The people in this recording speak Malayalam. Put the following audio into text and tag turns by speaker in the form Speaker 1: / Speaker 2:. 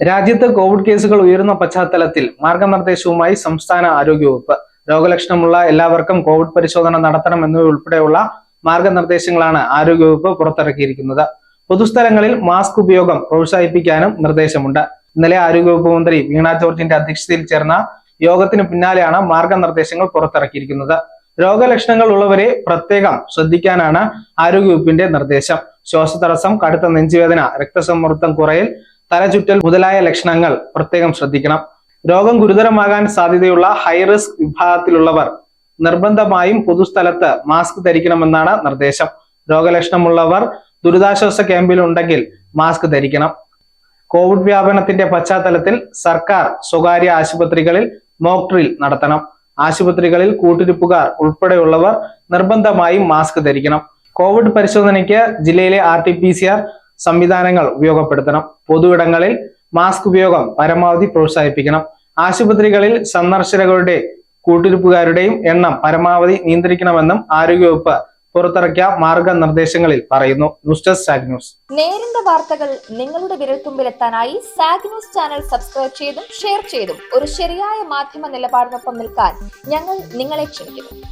Speaker 1: രാജ്യത്ത് കോവിഡ് കേസുകൾ ഉയരുന്ന പശ്ചാത്തലത്തിൽ മാർഗനിർദ്ദേശവുമായി സംസ്ഥാന ആരോഗ്യവകുപ്പ്. രോഗലക്ഷണമുള്ള എല്ലാവർക്കും കോവിഡ് പരിശോധന നടത്തണം എന്നിവയുൾപ്പെടെയുള്ള മാർഗനിർദ്ദേശങ്ങളാണ് ആരോഗ്യവകുപ്പ് പുറത്തിറക്കിയിരിക്കുന്നത്. പൊതുസ്ഥലങ്ങളിൽ മാസ്ക് ഉപയോഗം പ്രോത്സാഹിപ്പിക്കാനും നിർദ്ദേശമുണ്ട്. ഇന്നലെ ആരോഗ്യവകുപ്പ് മന്ത്രി വീണ ജോർജിന്റെ അധ്യക്ഷതയിൽ ചേർന്ന യോഗത്തിന് പിന്നാലെയാണ് മാർഗനിർദ്ദേശങ്ങൾ പുറത്തിറക്കിയിരിക്കുന്നത്. രോഗലക്ഷണങ്ങൾ ഉള്ളവരെ പ്രത്യേകം ശ്രദ്ധിക്കാനാണ് ആരോഗ്യവകുപ്പിന്റെ നിർദ്ദേശം. ശ്വാസതടസ്സം കടുത്ത നെഞ്ചുവേദന രക്തസമ്മർദ്ദം കുറയൽ തലചുറ്റൽ മുതലായ ലക്ഷണങ്ങൾ പ്രത്യേകം ശ്രദ്ധിക്കണം. രോഗം ഗുരുതരമാകാൻ സാധ്യതയുള്ള ഹൈ റിസ്ക് വിഭാഗത്തിലുള്ളവർ നിർബന്ധമായും പൊതുസ്ഥലത്ത് മാസ്ക് ധരിക്കണമെന്നാണ് നിർദ്ദേശം. രോഗലക്ഷണമുള്ളവർ ദുരിതാശ്വാസ ക്യാമ്പിൽ ഉണ്ടെങ്കിൽ മാസ്ക് ധരിക്കണം. കോവിഡ് വ്യാപനത്തിന്റെ പശ്ചാത്തലത്തിൽ സർക്കാർ സ്വകാര്യ ആശുപത്രികളിൽ മോക്ക് ഡ്രിൽ നടത്തണം. ആശുപത്രികളിൽ കൂട്ടിരിപ്പുകാർ ഉൾപ്പെടെയുള്ളവർ നിർബന്ധമായും മാസ്ക് ധരിക്കണം. കോവിഡ് പരിശോധനയ്ക്ക് ജില്ലയിലെ R T P C R സംവിധാനങ്ങൾ ഉപയോഗപ്പെടുത്തണം. പൊതുയിടങ്ങളിൽ മാസ്ക് ഉപയോഗം പരമാവധി പ്രോത്സാഹിപ്പിക്കണം. ആശുപത്രികളിൽ സന്ദർശകരുടെ കൂട്ടിരിപ്പുകാരുടെയും എണ്ണം പരമാവധി നിയന്ത്രിക്കണമെന്നും ആരോഗ്യവകുപ്പ് പുറത്തിറക്കിയ മാർഗനിർദ്ദേശങ്ങളിൽ പറയുന്നു. ന്യൂസ് ഡെസ്ക് സാഗ് ന്യൂസ്.
Speaker 2: നേരിന്റെ വാർത്തകൾ നിങ്ങളുടെ വിരൽത്തുമ്പിലെത്താനായി സാഗ് ന്യൂസ് ചാനൽ സബ്സ്ക്രൈബ് ചെയ്തും ഷെയർ ചെയ്തും ഒരു ശരിയായ മാധ്യമ നിലപാടിനൊപ്പം നിൽക്കാൻ ഞങ്ങൾ നിങ്ങളെ ക്ഷണിക്കുന്നു.